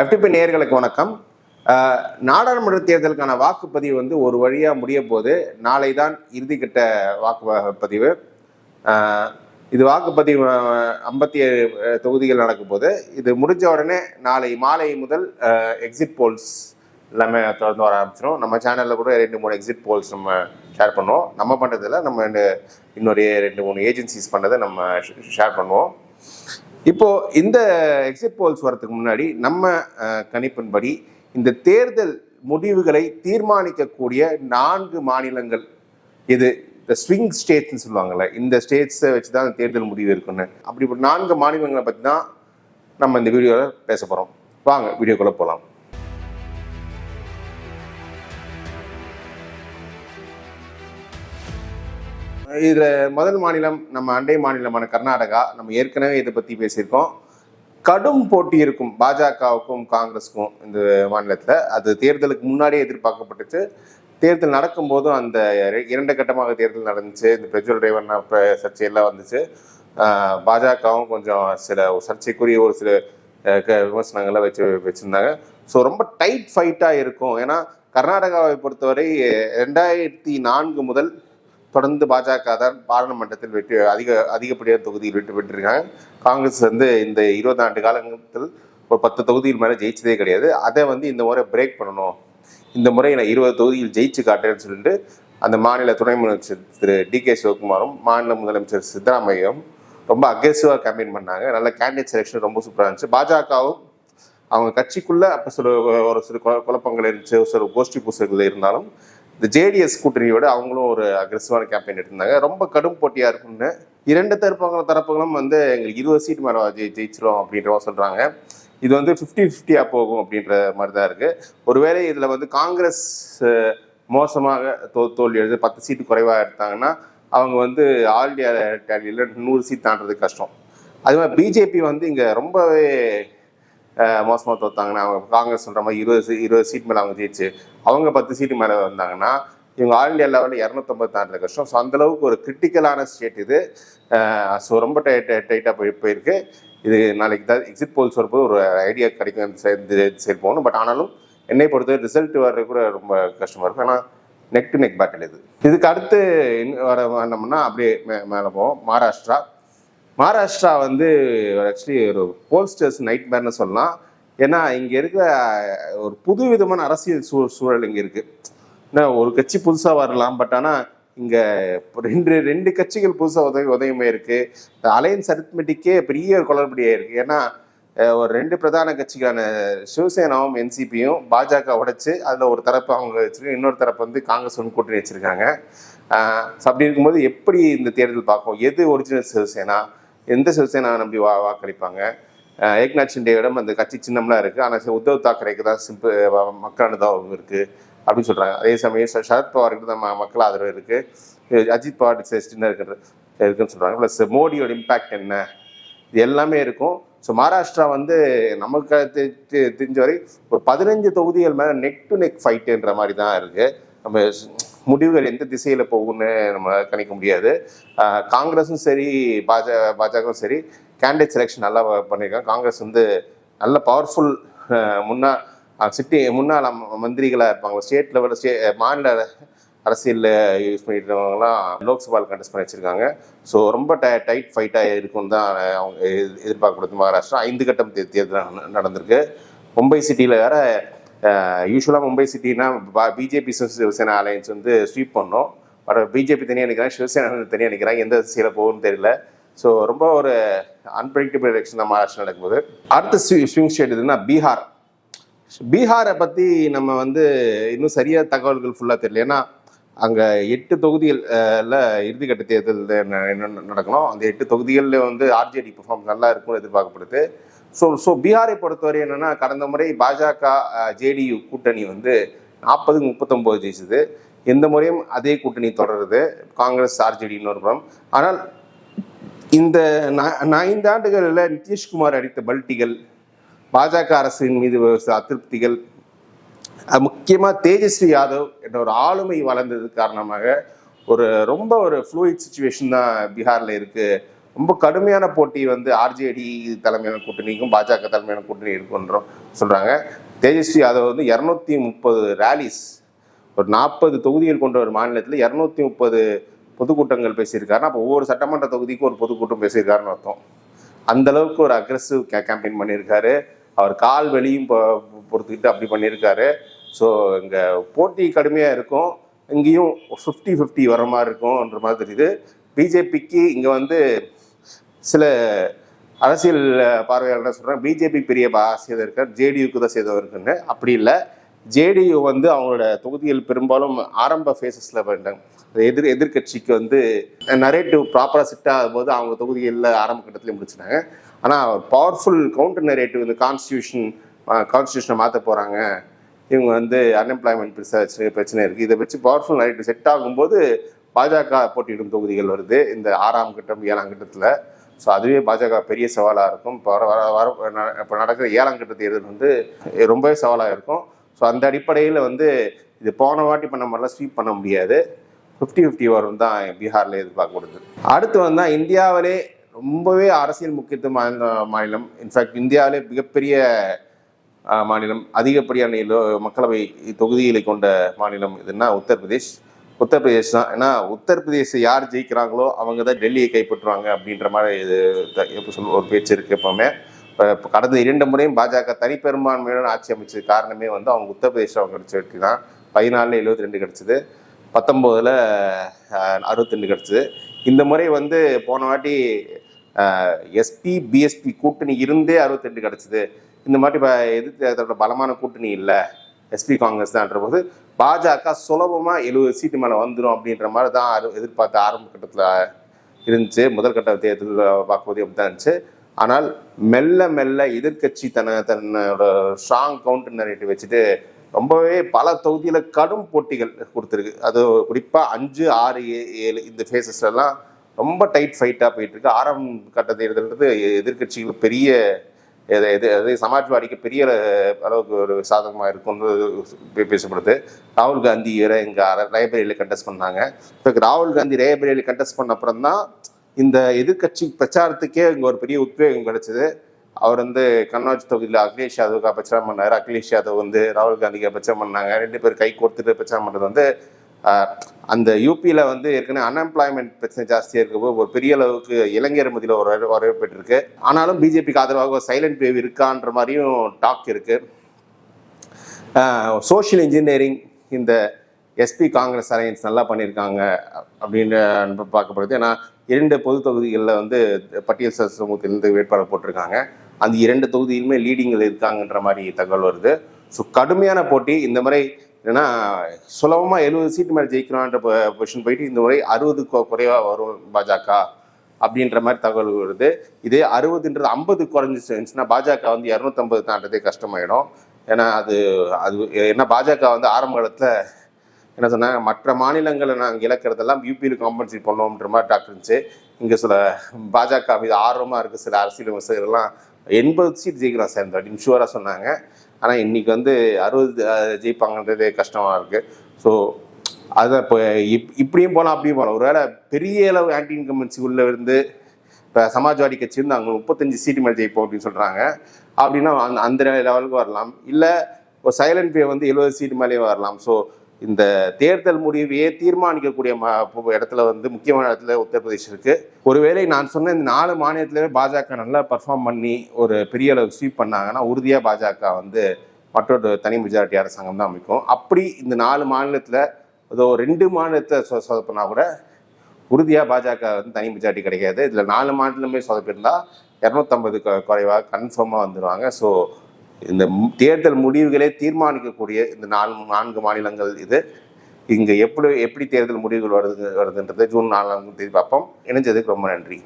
FTP நேயர்களுக்கு வணக்கம். நாடாளுமன்ற தேர்தலுக்கான வாக்குப்பதிவு வந்து ஒரு வழியாக முடிய போது நாளை தான் இறுதிக்கட்ட வாக்குப்பதிவு. இது வாக்குப்பதிவு ஐம்பத்தி ஏழு தொகுதிகள் நடக்கும் போது இது முடிஞ்ச உடனே நாளை மாலை முதல் எக்ஸிட் போல்ஸ் எல்லாமே தொடர்ந்து வர ஆரம்பிச்சிடும் நம்ம சேனலில் கூட ரெண்டு மூணு எக்ஸிட் போல்ஸ் நம்ம ஷேர் பண்ணுவோம். நம்ம பண்ணுறதில்ல நம்ம ரெண்டு இன்னொரு ரெண்டு மூணு ஏஜென்சிஸ் பண்ணதை நம்ம ஷேர் பண்ணுவோம். இப்போ இந்த எக்ஸிட் போல்ஸ் வரதுக்கு முன்னாடி நம்ம கணிப்பின்படி இந்த தேர்தல் முடிவுகளை தீர்மானிக்கக்கூடிய நான்கு மாநிலங்கள் இது இந்த ஸ்விங் ஸ்டேட்ஸ்னு சொல்லுவாங்கல்ல இந்த ஸ்டேட்ஸை வச்சு தான் அந்த தேர்தல் முடிவு இருக்குன்னு. அப்படி நான்கு மாநிலங்களை பற்றி தான் நம்ம இந்த வீடியோவில் பேச போகிறோம் வாங்க வீடியோக்குள்ளே போகலாம் இதில் முதல் மாநிலம் நம்ம அண்டை மாநிலமான கர்நாடகா. நம்ம ஏற்கனவே இதை பற்றி பேசியிருக்கோம். கடும் போட்டி இருக்கும் பாஜகவுக்கும் காங்கிரஸுக்கும் இந்த மாநிலத்தில். அது தேர்தலுக்கு முன்னாடியே எதிர்பார்க்கப்பட்டுச்சு. தேர்தல் நடக்கும்போதும் அந்த இரண்டு கட்டமாக தேர்தல் நடந்துச்சு. இந்த பெட்ரோல் டிரைவர் சர்ச்சையெல்லாம் வந்துச்சு. பாஜகவும் கொஞ்சம் சில சர்ச்சைக்குரிய ஒரு சில விமர்சனங்கள்லாம் க- வச்சு வச்சுருந்தாங்க. ஸோ ரொம்ப டைட் ஃபைட்டாக இருக்கும். ஏன்னா கர்நாடகாவை பொறுத்தவரை ரெண்டாயிரத்தி நான்கு முதல் தொடர்ந்து பாஜக தான் பாராளுமன்றத்தில் வெற்றி அதிக அதிகப்படியான தொகுதியில் வெற்றி பெற்றிருக்காங்க. காங்கிரஸ் வந்து இந்த இருபது ஆண்டு காலத்தில் ஒரு பத்து தொகுதியில் மேலே ஜெயிச்சதே கிடையாது. அதை வந்து இந்த முறை பிரேக் பண்ணணும். இந்த முறை நான் இருபது தொகுதியில் ஜெயிச்சு காட்டுறேன்னு சொல்லிட்டு அந்த மாநில துணை முதலமைச்சர் திரு டி கே சிவகுமாரும் மாநில முதலமைச்சர் சித்தராமையும் ரொம்ப அக்ரெசிவாக கேம்பெயின் பண்ணாங்க. நல்ல கேண்டிடேட் செலெக்ஷன் ரொம்ப சூப்பராக இருந்துச்சு. பாஜகவும் அவங்க கட்சிக்குள்ளே அப்போ சில ஒரு சில குழப்பங்கள் இருந்துச்சு. ஒரு சில கோஷ்டி பூசல்கள் இருந்தாலும் இந்த ஜேடிஎஸ் கூட்டணியோட அவங்களும் ஒரு அக்ரெசிவான கேம்பெயின் எடுத்திருந்தாங்க. ரொம்ப கடும் போட்டியாக இருக்கும்னு இரண்டு தரப்புகளும் தரப்புகளும் வந்து எங்களுக்கு இருபது சீட் மேலே ஜெயி ஜெயிச்சிரும் அப்படின்ற சொல்கிறாங்க இது வந்து ஃபிஃப்டி ஃபிஃப்டியாக போகும் அப்படின்ற மாதிரி தான் இருக்குது ஒருவேளை இதில் வந்து காங்கிரஸ் மோசமாக தோ தோல்வி எழுது பத்து சீட்டு குறைவாக எடுத்தாங்கன்னா அவங்க வந்து ஆல் இண்டியா டேலியில் நூறு சீட் தாண்டது கஷ்டம். அது மாதிரி பிஜேபி வந்து இங்கே ரொம்பவே மோசமாக தோத்தாங்கன்னா அவங்க காங்கிரஸ் சொல்கிற மாதிரி இருபது சீ- இருபது சீட் மேலே அவங்க ஜெயிச்சு அவங்க பத்து சீட்டு மேலே வந்தாங்கன்னா இவங்க ஆல் இண்டியா லெவலில் இரநூத்தம்பது கஷ்டம். ஸோ அந்தளவுக்கு ஒரு கிரிட்டிக்கலான ஸ்டேட் இது. ஸோ ரொம்ப டை டைட்டாக போய் போயிருக்கு. இது நாளைக்கு தான் எக்ஸிட் போல்ஸ் வரும்போது ஒரு ஐடியா கிடைக்கும் சேர்ந்து சைடு போகணும். பட் ஆனாலும் என்னை பொறுத்தவரை ரிசல்ட் வர்றது கூட ரொம்ப கஷ்டமாக இருக்கும். ஏன்னா நெக் டு நெக் பேட்டில் இது. இதுக்கு அடுத்து இன்னும் வர வந்தோம்னா அப்படியே மே மேலே போவோம். மகாராஷ்டிரா மகாராஷ்டிரா வந்து ஆக்சுவலி ஒரு போல்ஸ்டர்ஸ் நைட் மேர்னு சொல்லலாம். ஏன்னா இங்கே இருக்கிற ஒரு புது விதமான அரசியல் சூ சூழல் இங்கே இருக்குது ஏன்னா ஒரு கட்சி புதுசாக வரலாம் பட் ஆனால் இங்கே ரெண்டு ரெண்டு கட்சிகள் புதுசாக உதவி உதவியுமே இருக்குது அலையன்ஸ் அரித்மெட்டிக்கே பெரிய ஒரு குளறுபடியாக இருக்குது ஏன்னா ஒரு ரெண்டு பிரதான கட்சிக்கான சிவசேனாவும் என்சிபியும் பாஜக உடைச்சு அதில் ஒரு தரப்பு அவங்க வச்சுருக்காங்க இன்னொரு தரப்பு வந்து காங்கிரஸ் ஒன்று கூட்டணி வச்சுருக்காங்க. அப்படி இருக்கும்போது எப்படி இந்த தேர்தல் பார்க்கும் எது ஒரிஜினல் சிவசேனா? எந்த சிவசேனா நம்பி வா வாக்களிப்பாங்க? ஆஹ் ஏக்நாத் ஷிண்டேவிடம் அந்த கட்சி சின்னம்லாம் இருக்குது ஆனால் உத்தவ் தாக்கரேக்கு தான் சிம்பிள் மக்களானதாகவும் இருக்குது அப்படின்னு சொல்கிறாங்க அதே சமயம் சரத்பவாருக்கு தான் மக்கள் ஆதரவு இருக்குது அஜித் பவார் சின்ன இருக்கிற இருக்குன்னு சொல்கிறாங்க ப்ளஸ் மோடியோட இம்பேக்ட் என்ன? இது எல்லாமே இருக்கும். ஸோ மகாராஷ்டிரா வந்து நமக்கு தெரிஞ்ச வரை ஒரு பதினஞ்சு தொகுதிகள் மேலே நெக் டு நெக் ஃபைட்டுன்ற மாதிரி தான் இருக்குது நம்ம முடிவுகள் எந்த திசையில் போகும்னு நம்ம கணிக்க முடியாது. காங்கிரஸும் சரி பாஜ பாஜகவும் சரி கேண்டிடேட் செலெக்ஷன் நல்லா பண்ணியிருக்காங்க காங்கிரஸ் வந்து நல்ல பவர்ஃபுல் முன்னா சிட்டி முன்னாள் மந்திரிகளாக இருப்பாங்க. ஸ்டேட் லெவலில் ஸ்டே மாநில அரசியலில் யூஸ் பண்ணிட்டு லோக்சபாவில் கண்டெஸ்ட் பண்ணி வச்சுருக்காங்க. ஸோ ரொம்ப டை டைட் ஃபைட்டாக இருக்கும்னு தான் அவங்க எதிர்பார்க்கப்படுது. மகாராஷ்டிரா ஐந்து கட்டம் தேர்தல் நடந்திருக்கு. மும்பை சிட்டியில் வேற யூஸ்வலாக மும்பை சிட்டினா பிஜேபி சிவசேனா அலையன்ஸ் வந்து ஸ்வீப் பண்ணோம். பட் பிஜேபி தனியாக நிற்கிறாங்க சிவசேனா தனியாக நிற்கிறாங்க எந்த திசையில் போகும்னு தெரியல. ஸோ ரொம்ப ஒரு அன்பிரடிக்டபிள் எலெக்ஷன் தான் மகாராஷ்டிரா நடக்கும்போது. அடுத்த ஸ்விங் ஸ்டேட் இதுன்னா பீகார். பீகாரை பற்றி நம்ம வந்து இன்னும் சரியாக தகவல்கள் ஃபுல்லாக தெரியல. ஏன்னா அங்கே எட்டு தொகுதிகளில் இறுதிக்கட்ட தேர்தல் என்ன நடக்கணும். அந்த எட்டு தொகுதிகளில் வந்து ஆர்ஜேடி பெர்ஃபார்ம் நல்லா இருக்கும்னு எதிர்பார்க்கப்படுது. ஸோ ஸோ பீகாரை பொறுத்தவரை என்னென்னா கடந்த முறை பாஜக ஜேடியு கூட்டணி வந்து நாற்பது முப்பத்தொம்போது ஜெயிச்சது. எந்த முறையும் அதே கூட்டணி தொடருது. காங்கிரஸ் ஆர்ஜேடி ஒரு புறம் ஆனால் இந்த ந- ஐந்து ஆண்டுகளில் நிதிஷ்குமார் அடித்த பல்ட்டிகள் பாஜக அரசின் மீது அதிருப்திகள் முக்கியமாக தேஜஸ்வி யாதவ் என்ற ஒரு ஆளுமை வளர்ந்தது காரணமாக ஒரு ரொம்ப ஒரு ஃப்ளூயிட் சுச்சுவேஷன் தான் பீகாரில் இருக்குது ரொம்ப கடுமையான போட்டி வந்து ஆர்ஜேடி தலைமையான கூட்டணிக்கும் பாஜக தலைமையான கூட்டணி இருக்குன்றோம் சொல்கிறாங்க தேஜஸ்வி யாதவ் வந்து இரநூத்தி முப்பது ரேலிஸ் ஒரு நாற்பது தொகுதிகள் கொண்ட ஒரு மாநிலத்தில் இரநூத்தி முப்பது பொதுக்கூட்டங்கள் பேசியிருக்காருன்னா அப்போ ஒவ்வொரு சட்டமன்ற தொகுதிக்கும் ஒரு பொதுக்கூட்டம் பேசியிருக்காருன்னு அர்த்தம். அந்த அளவுக்கு ஒரு அக்ரெசிவ் கேம்பெயின் பண்ணியிருக்காரு. அவர் கால் வெளியும் பொ- பொறுத்துக்கிட்டு அப்படி பண்ணியிருக்காரு. ஸோ இங்கே போட்டி கடுமையாக இருக்கும். இங்கேயும் ஃபிஃப்டி ஃபிஃப்டி வர மாதிரி இருக்கும்ன்ற மாதிரி தெரியுது. பிஜேபிக்கு இங்கே வந்து சில அரசியல் பார்வையாளர் சொல்கிறாங்க பிஜேபி பெரிய பா- சேதம் இருக்கார் ஜேடியுக்கு தான் சேதம் இருக்குன்னு அப்படி இல்லை. ஜேடியு வந்து அவங்களோட தொகுதியில் பெரும்பாலும் ஆரம்ப ஃபேஸஸில் வேண்டாங்க எதிர் எதிர்க்கட்சிக்கு வந்து நரேட்டிவ் ப்ராப்பராக செட் ஆகும்போது அவங்க தொகுதிகளில் ஆரம்ப கட்டத்திலே முடிச்சிட்டாங்க. ஆனால் பவர்ஃபுல் கவுண்டர் நரேட்டிவ் இந்த கான்ஸ்டியூஷன் கான்ஸ்டியூஷனை மாற்ற போகிறாங்க இவங்க வந்து அன்எம்ப்ளாய்மெண்ட் பிரச்சனை பிரச்சனை இருக்குது இதை வச்சு பவர்ஃபுல் நரேட்டிவ் செட் ஆகும்போது பாஜக போட்டியிடும் தொகுதிகள் வருது. இந்த ஆறாம் கட்டம் ஏழாம் கட்டத்தில். ஸோ அதுவே பாஜக பெரிய சவாலாக இருக்கும். இப்போ வர வர வர இப்போ நடக்கிற ஏழாம் கட்ட தேர்தல் வந்து ரொம்பவே சவாலாக இருக்கும். ஸோ அந்த அடிப்படையில் வந்து இது போன வாட்டி பண்ண மாதிரிலாம் ஸ்வீப் பண்ண முடியாது. ஃபிஃப்டி ஃபிஃப்டி வரும் தான் பீகாரில் எதிர்பார்க்கப்படுது. அடுத்து வந்தால் இந்தியாவிலே ரொம்பவே அரசியல் முக்கியத்துவம் வாய்ந்த மாநிலம். இன்ஃபேக்ட் இந்தியாவிலே மிகப்பெரிய மாநிலம் அதிகப்படியான மக்களவை தொகுதிகளை கொண்ட மாநிலம் இதுன்னா உத்தரப்பிரதேஷ். உத்தரப்பிரதேஷ் தான். ஏன்னா உத்தரப்பிரதேச யார் ஜெயிக்கிறாங்களோ அவங்க தான் டெல்லியை கைப்பற்றுவாங்க அப்படின்ற மாதிரி இது எப்படி சொல்ல ஒரு பேச்சு இருக்கு எப்பவுமே. இப்போ கடந்த இரண்டு முறையும் பாஜக தனிப்பெரும்பான்மையுடன் ஆட்சி அமைச்சது காரணமே வந்து அவங்க உத்தரப்பிரதேசம் அவங்க கிடைச்ச வெற்றி தான். பதினாலில் எழுபத்தி ரெண்டு கிடச்சிது. பத்தொம்போதில் அறுபத்தி ரெண்டு கிடச்சிது. இந்த முறை வந்து போன வாட்டி எஸ்பி பிஎஸ்பி கூட்டணி இருந்தே அறுபத்தெண்டு கிடச்சிது. இந்த மாதிரி இப்போ எதிர்த்து பலமான கூட்டணி இல்லை. எஸ்பி காங்கிரஸ் தான்ன்ற போது பாஜக சுலபமாக எழுபது சீட்டு மேலே வந்துடும் அப்படின்ற மாதிரி தான் அரு- எதிர்பார்த்த ஆரம்ப கட்டத்தில் இருந்துச்சு. முதல் தேர்தல் பார்க்கும்போது அப்படி தான் இருந்துச்சு. ஆனால் மெல்ல மெல்ல எதிர்க்கட்சி தன்னை தன்னோட ஸ்ட்ராங் கவுண்டர் நரேட்டிவ் வச்சுட்டு ரொம்பவே பல தொகுதியில் கடும் போட்டிகள் கொடுத்துருக்கு. அது குறிப்பாக அஞ்சு ஆறு ஏ- ஏழு இந்த ஃபேஸஸ்லாம் ரொம்ப டைட் ஃபைட்டாக போயிட்டுருக்கு ஆரம்ப கட்ட தேர்தல்ன்றது எதிர்கட்சிகள் பெரிய எது எது அது சமாஜ்வாடிக்கு பெரிய அளவுக்கு ஒரு சாதகமாக இருக்கும்னு பேசப்படுது. ராகுல் காந்தி இங்கே ரேபரேலியில் கண்டெஸ்ட் பண்ணாங்க. இப்போ ராகுல் காந்தி ரேபரேலி கண்டெஸ்ட் பண்ண அப்புறம் தான் இந்த எதிர்க்கட்சி பிரச்சாரத்துக்கே இங்கே ஒரு பெரிய உத்வேகம் கிடைச்சிது. அவர் வந்து கண்ணாட்சி தொகுதியில் அகிலேஷ் யாதவுக்கு பிரச்சாரம் பண்ணார். அகிலேஷ் யாதவ் வந்து ராகுல் காந்திக்கு பிரச்சாரம் பண்ணாங்க. ரெண்டு பேர் கை கோர்த்துட்டு பிரச்சாரம் பண்ணுறது வந்து அந்த யூபியில் வந்து ஏற்கனவே அன்எம்ப்ளாய்மெண்ட் பிரச்சனை ஜாஸ்தியாக இருக்கப்போ ஒரு பெரிய அளவுக்கு இளைஞர் மத்தியில் ஒரு வரவே- ஆனாலும் பிஜேபிக்கு ஆதரவாக ஒரு சைலண்ட் வேவ் இருக்கான்ற மாதிரியும் டாக் இருக்குது சோஷியல் இன்ஜினியரிங் இந்த எஸ்பி காங்கிரஸ் அலையன்ஸ் நல்லா பண்ணியிருக்காங்க அப்படின்னு பார்க்கப்படுது ஏன்னா இரண்டு பொது தொகுதிகளில் வந்து பட்டியல் சமூகத்திலிருந்து வேட்பாளர் போட்டிருக்காங்க. அந்த இரண்டு தொகுதியிலுமே லீடிங்கில் இருக்காங்கன்ற மாதிரி தகவல் வருது. ஸோ கடுமையான போட்டி. இந்த முறை என்னன்னா சுலபமாக எழுபது சீட்டு மேலே ஜெயிக்கணுன்ற பொசிஷன் போயிட்டு இந்த முறை அறுபது குறைவாக வரும் பாஜக அப்படின்ற மாதிரி தகவல் வருது. இதே அறுபதுன்றது ஐம்பது குறைஞ்சிச்சுன்னா பாஜக வந்து இரநூத்தம்பது தாண்டதே கஷ்டமாயிடும். ஏன்னா அது அது ஏன்னா பாஜக வந்து ஆரம்ப காலத்தில் என்ன சொன்னாங்க மற்ற மாநிலங்களை நாங்கள் இழக்கிறதெல்லாம் யூபியில் காம்பன்சேட் பண்ணோம்ன்ற மாதிரி டாக்டர் இருந்துச்சு. இங்கே சில பாஜக மீது ஆர்வமாக இருக்குது சில அரசியல் விமர்சகர்கள்லாம் எண்பது சீட் ஜெயிக்கலாம் சார் இந்த ஷுவராக சொன்னாங்க. ஆனால் இன்னைக்கு வந்து அறுபது ஜெயிப்பாங்கன்றதே கஷ்டமாக இருக்குது ஸோ அதை இப்போ இப் இப்படியும் போகலாம் அப்படியும் போகலாம் ஒருவேளை பெரிய அளவு ஆன்டி இன்கம்பன்சி உள்ள இருந்து இப்போ சமாஜ்வாடி கட்சி வந்து அங்கே முப்பத்தஞ்சு சீட்டு மேலே ஜெயிப்போம் அப்படின்னு சொல்கிறாங்க அப்படின்னா அந்த அந்த லெவலுக்கு வரலாம். இல்லை ஒரு சைலண்ட் பே வந்து எழுபது சீட்டு மேலேயே வரலாம். ஸோ இந்த தேர்தல் முடிவையே தீர்மானிக்கக்கூடிய ம இடத்துல வந்து முக்கியமான இடத்துல உத்தரப்பிரதேஷ் இருக்கு. ஒருவேளை நான் சொன்ன இந்த நாலு மாநிலத்திலே பாஜக நல்லா பர்ஃபார்ம் பண்ணி ஒரு பெரிய அளவுக்கு ஸ்வீப் பண்ணாங்கன்னா உறுதியாக பாஜக வந்து மற்றொரு தனி மெஜாரிட்டி அரசாங்கம் தான் அமைக்கும். அப்படி இந்த நாலு மாநிலத்தில் ஏதோ ரெண்டு மாநிலத்தை சொ சொதப்பினா கூட உறுதியாக பாஜக வந்து தனி மெஜாரிட்டி கிடைக்காது. இதில் நாலு மாநிலமே சொதப்பிருந்தால் இரநூத்தம்பது குறைவாக கன்ஃபார்மாக வந்துடுவாங்க ஸோ இந்த தேர்தல் முடிவுகளே தீர்மானிக்கக்கூடிய இந்த நாலு நான்கு மாநிலங்கள் இது. இங்கே எப்படி எப்படி தேர்தல் முடிவுகள் வருது வருதுன்றது ஜூன் நாலாம் தேதி பார்ப்போம். இணைஞ்சதுக்கு ரொம்ப நன்றி.